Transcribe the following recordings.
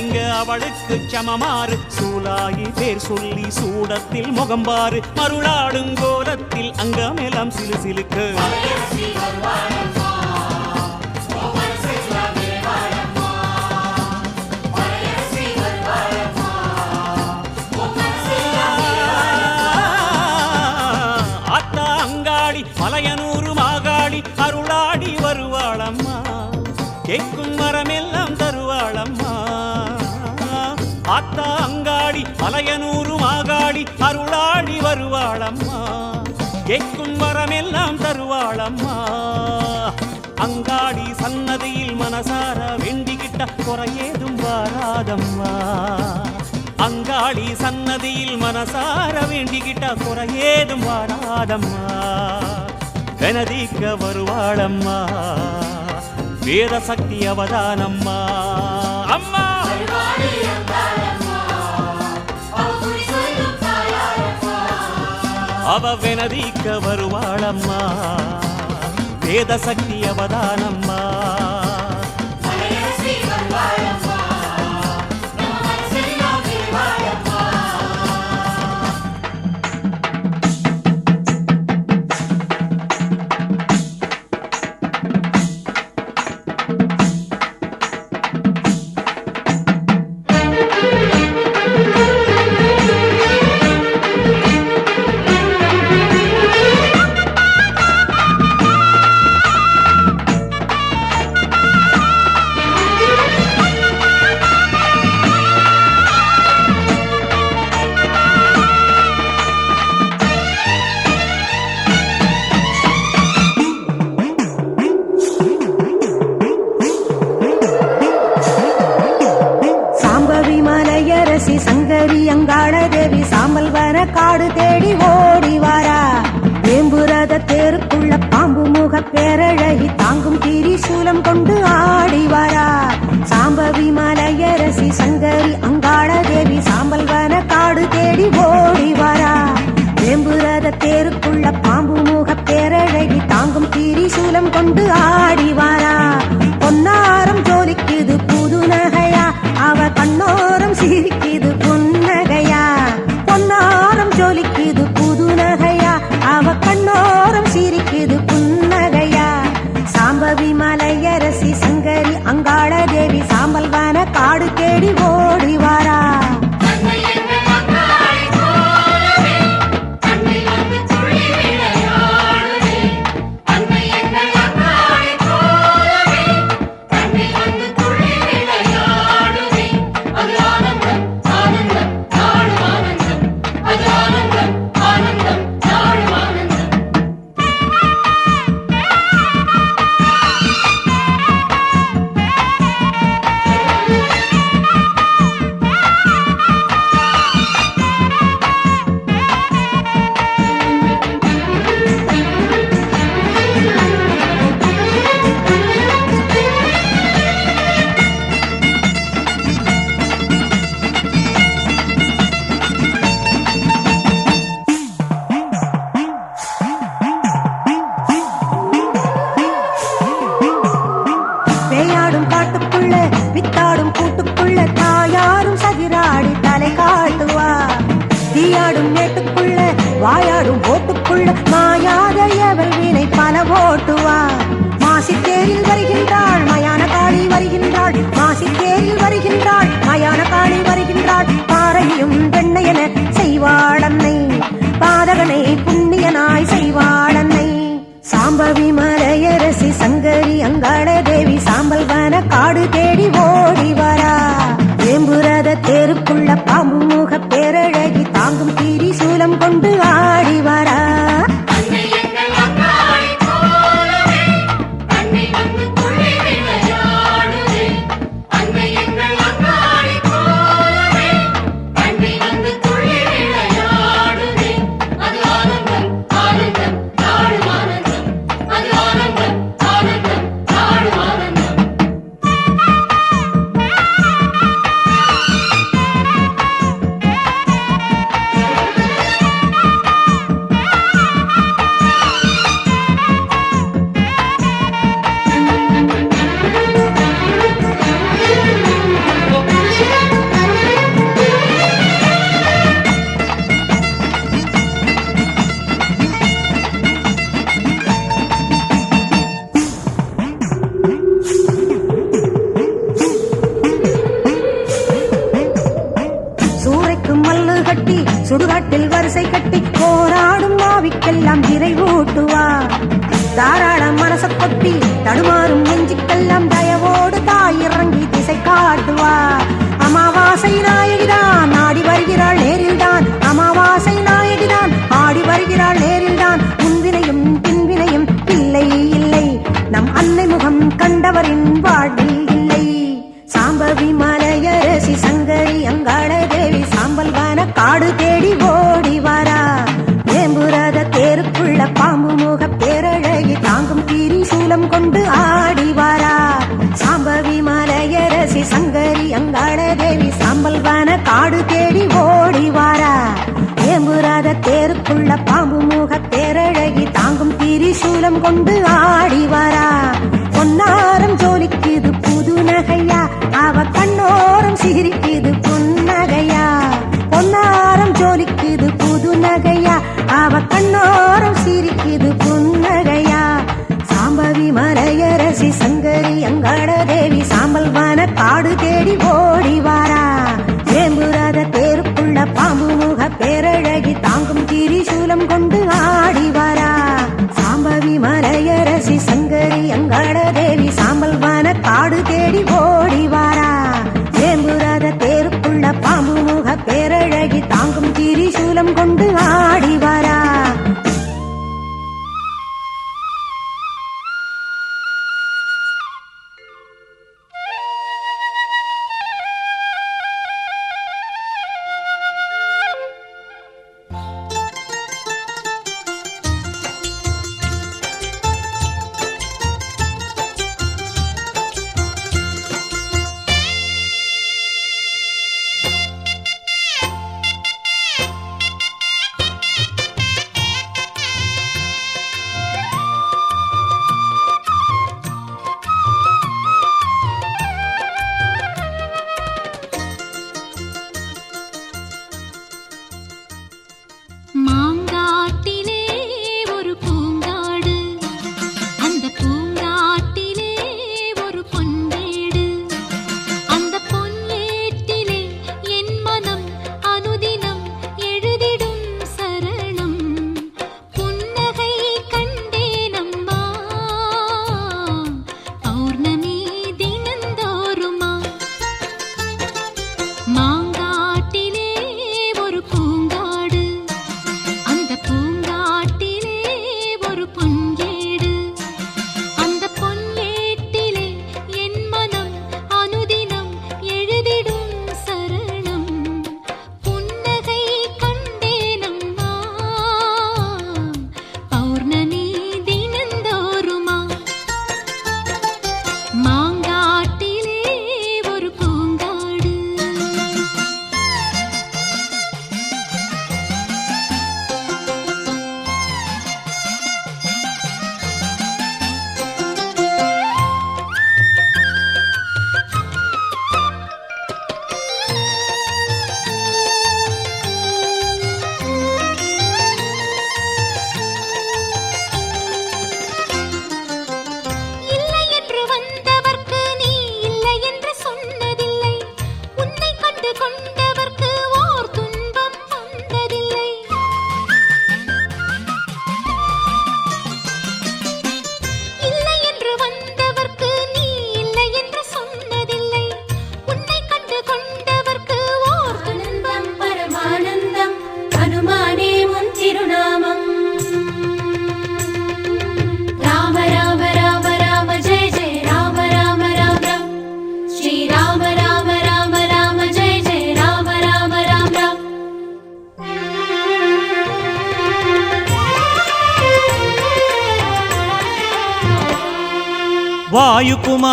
இங்க அவளுக்கு சமமாறு. சூலாயி பேர் சொல்லி சூடத்தில் முகம்பாறு மருளாடும் கோலத்தில் அங்கமெல்லாம் சிலு சிலுக்கு. வருவாளம்மா கேட்கும் வரமெல்லாம் தருவாளம்மா. அங்காடி சன்னதியில் மனசார வேண்டிக்கிட்ட குறையேதும் வராதம்மா. அங்காளி சன்னதியில் மனசார வேண்டிக்கிட்ட குறையேதும் வராதம்மா. கனதிக்க வருவாளம்மா. வேத சக்தி அவதானம்மா. அம்மா! அவ வினவிக்க வருவாளம்மா. வேத சக்தி அவதானம்மா.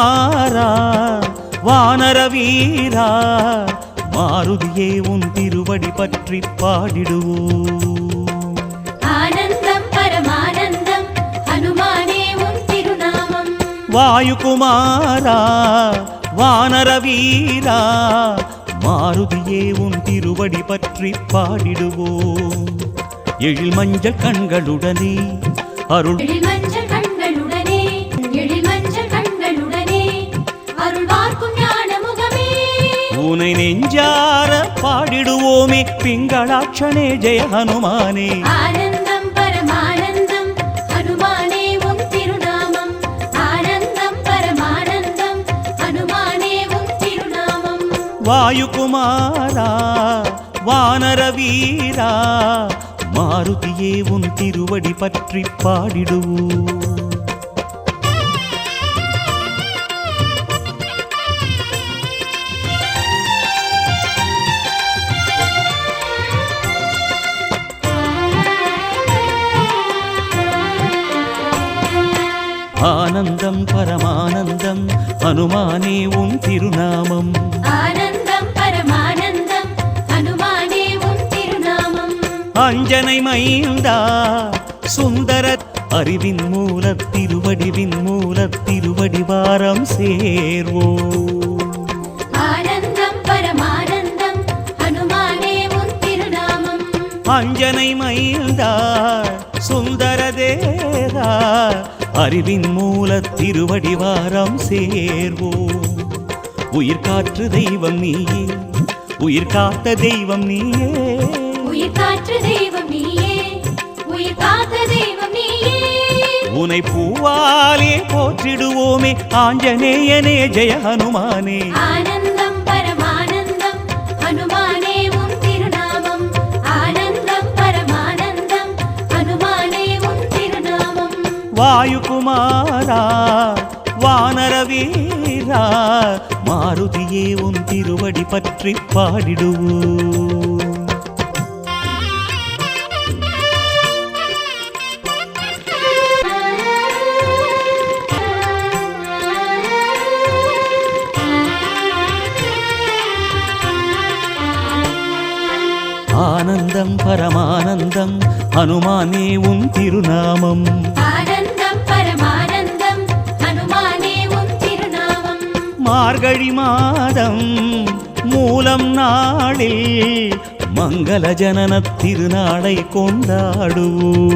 குமாரா வானர வீரா மாருதியே உன் திருவடி பற்றி பாடிடுவோம். ஆனந்தம் பரமானந்தம் ஹனுமானே உன் திருநாமம். வாயுகுமாரா வானர வீரா மாருதியே உன் திருவடி பற்றி பாடிடுவோம். எழில் மஞ்சள் கண்களுடனே அருள் மஞ்சள் உனை நெஞ்சார பாடிடுவோமே பிங்களாட்சனே ஜெய ஹனுமானே వాయుకుమారా వానర వీరా మారుతియే ఉన్ తిరువడి పట్టి పాడిడువు ஆனந்தம் பரமானந்தம் ஹனுமானே உன் திருநாமம். ஆனந்தம் பரமானந்தம் ஹனுமானே உன் திருநாமம். அஞ்சனை மைந்தா சுந்தர அறிவின் மூலத் திருவடிவின் மூலத் திருவடி வாரம் சேர்வோம் ஆனந்தம் பரமானந்தம் ஹனுமானே உன் திருநாமம். அஞ்சனை மைந்தா சுந்தர தேதா அறிவின் மூலத் திருவடி வாரம் சேர்வோம். உயிர் காற்று தெய்வம் நீயே உயிர் காத்த தெய்வம் நீயே. உயிர் காற்று தெய்வம் நீயே உயிர் காத்த தெய்வம் நீயே. உனை பூவாலே போற்றிடுவோமே ஆஞ்சநேயனே ஜெய ஹனுமானே. ஆனந்தம் திருநாமம் வாயுகுமாரா வானர வீரா மாருதியே உன் திருவடி பற்றி பாடிடுவோம் ஆனந்தம் பரமானந்தம் ஹனுமானே உன் மார்கழி மாதம் மூலம் நாளில் மங்கள ஜனன திருநாளை கொண்டாடுவோம்.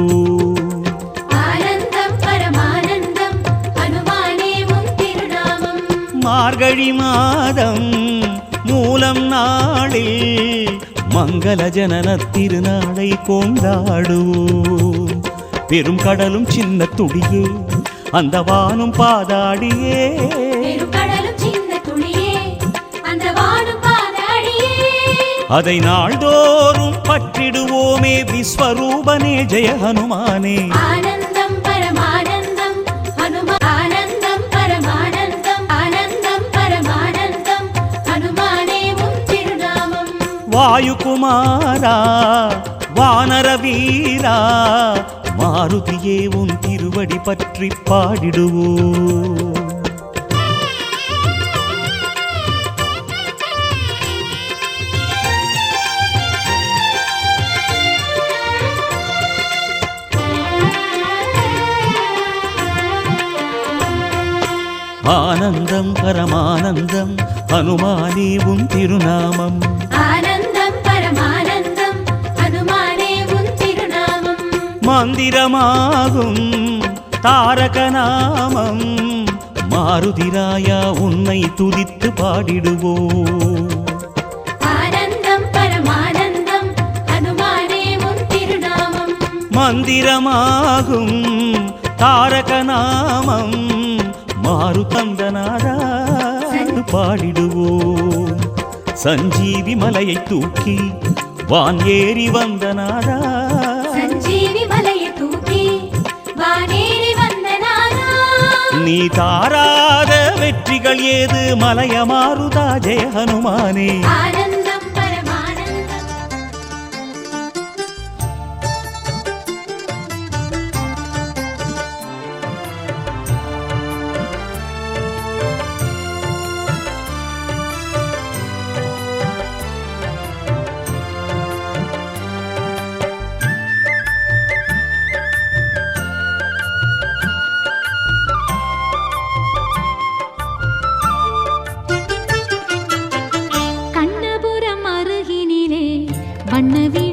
மார்கழி மாதம் மூலம் நாளில் மங்கள ஜனன திருநாளை கொண்டாடுவோம். பெரும் கடலும் சின்ன துடியே அந்த வானும் பாதாடியே அதை நாள்தோறும் பற்றிடுவோமே விஸ்வரூபனே ஜெய ஹனுமானே. ஆனந்தம் பரமானந்தம் ஆனந்தம் பரமானந்தம் ஆனந்தம் பரமானந்தம் ஹனுமானே திருநாமம். வாயுகுமாரா வானர வீரா மாருதியே உன் திருவடி பற்றி பாடிடுவோம். ஆனந்தம் பரமானந்தம் ஹனுமானே உன் திருநாமம். ஆனந்தம் பரமானந்தம் ஹனுமானே உன் திருநாமம். மந்திரமாகும் தாரக நாமம் மாருதிராயா உன்னை துதித்து பாடிடுவோம். ஆனந்தம் பரமானந்தம் ஹனுமானே உன் திருநாமம். மந்திரமாகும் தாரக நாமம் மாறு தந்தனாரா பாடிடுவோம். சஞ்சீவி மலையை தூக்கி வான் ஏறி வந்தனாரா? சஞ்சீவி மலையை தூக்கி வானேறி வந்த நானா நீ தாராத வெற்றிகள் ஏது? மலைய மாறுதா ஜெய ஹனுமானே. வண்ணவிழி